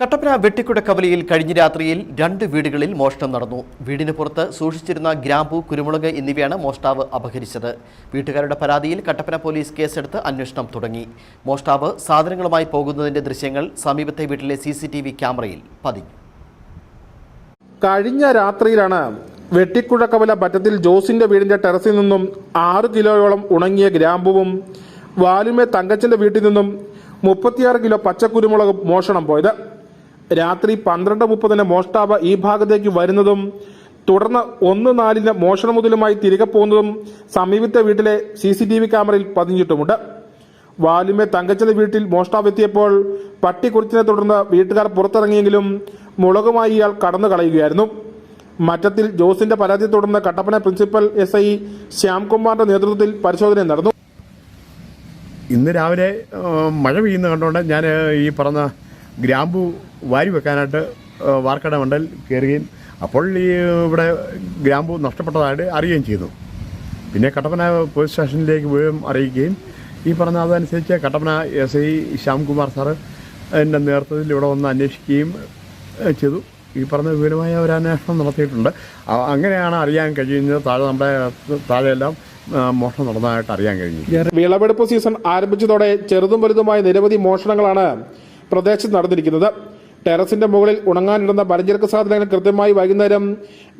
കട്ടപ്പന വെട്ടിക്കുട കവലയിൽ കഴിഞ്ഞ രാത്രിയിൽ രണ്ട് വീടുകളിൽ മോഷണം നടന്നു. വീടിന് പുറത്ത് സൂക്ഷിച്ചിരുന്ന ഗ്രാമ്പു കുരുമുളക് എന്നിവയാണ് മോഷ്ടാവ് അപഹരിച്ചത്. വീട്ടുകാരുടെ പരാതിയിൽ കട്ടപ്പന പോലീസ് കേസെടുത്ത് അന്വേഷണം തുടങ്ങി. മോഷ്ടാവ് സാധനങ്ങളുമായി പോകുന്നതിന്റെ ദൃശ്യങ്ങൾ സമീപത്തെ വീട്ടിലെ സി ക്യാമറയിൽ പതിഞ്ഞു. കഴിഞ്ഞ രാത്രിയിലാണ് വെട്ടിക്കുഴ കവല പറ്റത്തിൽ ജോസിന്റെ വീടിന്റെ ടെറസിൽ നിന്നും ആറ് കിലോയോളം ഉണങ്ങിയ ഗ്രാമ്പുവും വാലുമേ തങ്കച്ചന്റെ വീട്ടിൽ നിന്നും മുപ്പത്തിയാറ് കിലോ പച്ചക്കുരുമുളകും മോഷണം പോയത്. രാത്രി പന്ത്രണ്ട് മുപ്പതിന് മോഷ്ടാവ് ഈ ഭാഗത്തേക്ക് വരുന്നതും തുടർന്ന് ഒന്ന് നാലിന് മോഷണ മുതലുമായി തിരികെ പോകുന്നതും സമീപത്തെ വീട്ടിലെ സി സി ടി വി ക്യാമറയിൽ പതിഞ്ഞിട്ടുമുണ്ട്. വാലുമെ തങ്കച്ചന്റെ വീട്ടിൽ മോഷ്ടാവ് എത്തിയപ്പോൾ പട്ടി കുറിച്ചതിനെ തുടർന്ന് വീട്ടുകാർ പുറത്തിറങ്ങിയെങ്കിലും മുളകുമായി ഇയാൾ കടന്നു കളയുകയായിരുന്നു. മറ്റത്തിൽ ജോസിന്റെ പരാതിയെ തുടർന്ന് കട്ടപ്പന പ്രിൻസിപ്പൽ എസ് ഐ ശ്യാംകുമാറിന്റെ നേതൃത്വത്തിൽ പരിശോധന നടന്നു. ഇന്ന് രാവിലെ മഴ പെയ്യുന്ന കണ്ടുകൊണ്ട് ഞാൻ ഈ പറഞ്ഞ ഗ്രാമ്പു വാരി വെക്കാനായിട്ട് വാർക്കട മണ്ടൽ കയറുകയും അപ്പോൾ ഈ ഇവിടെ ഗ്രാമ്പു നഷ്ടപ്പെട്ടതായിട്ട് അറിയുകയും ചെയ്തു. പിന്നെ കട്ടപ്പന പോലീസ് സ്റ്റേഷനിലേക്ക് പോയും അറിയിക്കുകയും ഈ പറഞ്ഞ അതനുസരിച്ച് Kattappana S I Shyamkumar sir എന്റെ നേതൃത്വത്തിൽ ഇവിടെ വന്ന് അന്വേഷിക്കുകയും ചെയ്തു. ഈ പറഞ്ഞ വിപുലമായ ഒരു അന്വേഷണം നടത്തിയിട്ടുണ്ട്. അങ്ങനെയാണ് അറിയാൻ കഴിയുന്നത്. താഴെ നമ്മുടെ താഴെയെല്ലാം മോഷണം നടന്നതായിട്ട് അറിയാൻ കഴിഞ്ഞു വിളവെടുപ്പ് സീസൺ ആരംഭിച്ചതോടെ ചെറുതും വലുതുമായ നിരവധി മോഷണങ്ങളാണ് പ്രദേശത്ത് നടന്നിരിക്കുന്നത്. ടെറസിന്റെ മുകളിൽ ഉണങ്ങാനിടുന്ന പലചരക്ക് സാധനങ്ങൾ കൃത്യമായി വൈകുന്നേരം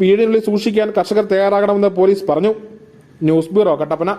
വീടിനുള്ളിൽ സൂക്ഷിക്കാൻ കർഷകർ തയ്യാറാകണമെന്ന് പോലീസ് പറഞ്ഞു. News bureau Kattappana.